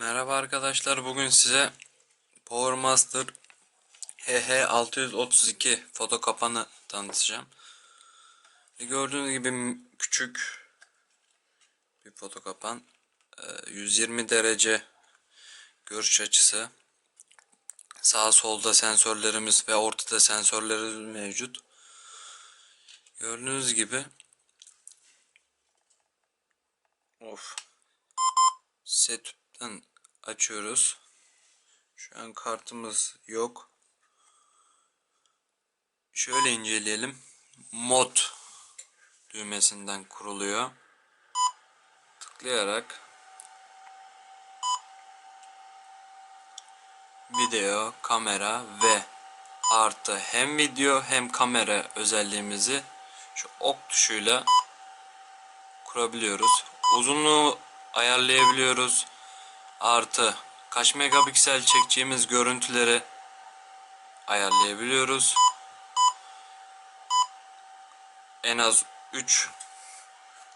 Merhaba arkadaşlar. Bugün size PowerMaster HH632 foto kapanı tanıtacağım. E, Gördüğünüz gibi küçük bir foto kapan. E, 120 derece görüş açısı. Sağ solda sensörlerimiz ve ortada sensörlerimiz mevcut. Gördüğünüz gibi Of. Setup'tan açıyoruz. Şu an kartımız yok. Şöyle inceleyelim. Mod düğmesinden kuruluyor. Tıklayarak video, kamera ve artı hem video hem kamera özelliğimizi şu ok tuşuyla kurabiliyoruz. Uzunluğu ayarlayabiliyoruz. Artı kaç megapiksel çekeceğimiz görüntüleri ayarlayabiliyoruz. En az 3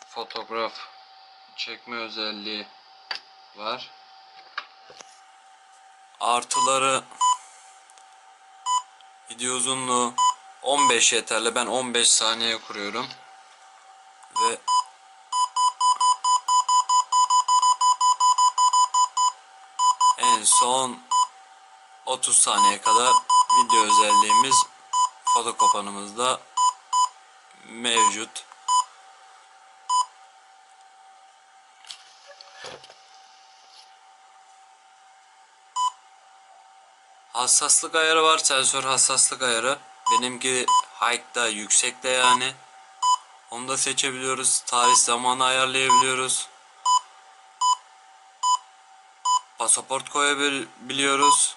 fotoğraf çekme özelliği var. Artıları video uzunluğu 15 yeterli. Ben 15 saniye kuruyorum. Ve En son 30 saniye kadar video özelliğimiz fotokopanımızda mevcut. Hassaslık ayarı var. Sensör hassaslık ayarı. Benimki high'da yüksekte yani. Onu da seçebiliyoruz. Tarih zamanı ayarlayabiliyoruz. Pasaport koyabiliyoruz.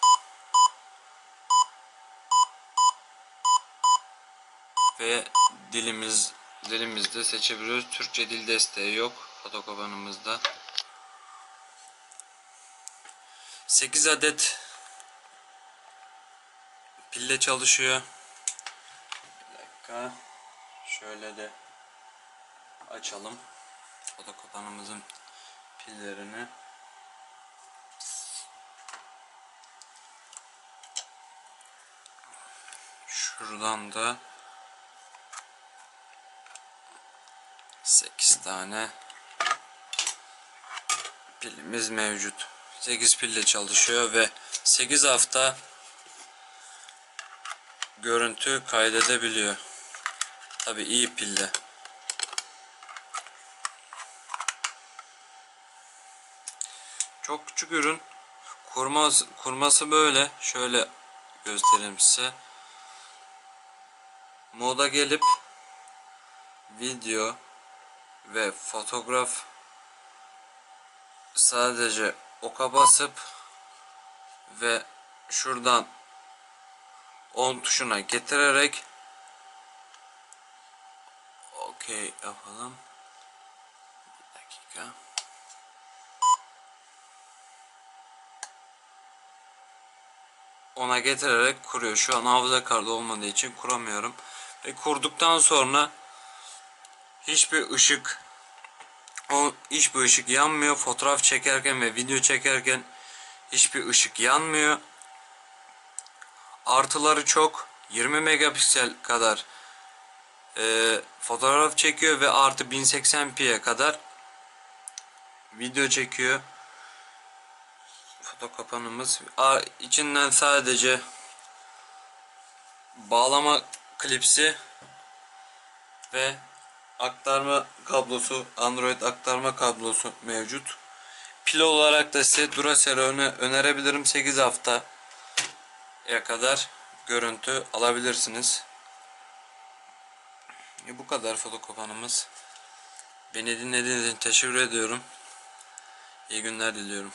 Ve dilimiz dilimizde seçebiliyoruz. Türkçe dil desteği yok fotokopanımızda. 8 adet pille çalışıyor. Bir dakika. Şöyle de açalım fotokopanımızın pillerini. Şuradan da 8 tane pilimiz mevcut. 8 pille çalışıyor ve 8 hafta görüntü kaydedebiliyor. Tabi iyi pille. Çok küçük ürün. Kurması, kurması böyle. Şöyle göstereyim size. Moda gelip video ve fotoğraf sadece oka basıp ve şuradan on tuşuna getirerek okey yapalım. Bir dakika. ona getirerek kuruyor. Şu an hafıza kartı olmadığı için kuramıyorum. Ve kurduktan sonra hiçbir ışık o hiçbir ışık yanmıyor. Fotoğraf çekerken ve video çekerken hiçbir ışık yanmıyor. Artıları çok. 20 megapiksel kadar e, fotoğraf çekiyor ve artı 1080p'ye kadar video çekiyor foto kapanımız. Aa, içinden sadece bağlama klipsi ve aktarma kablosu, Android aktarma kablosu mevcut. Pil olarak da size Duracell öne önerebilirim. 8 haftaya kadar görüntü alabilirsiniz. E, bu kadar foto kapanımız. Beni dinlediğiniz için teşekkür ediyorum. İyi günler diliyorum.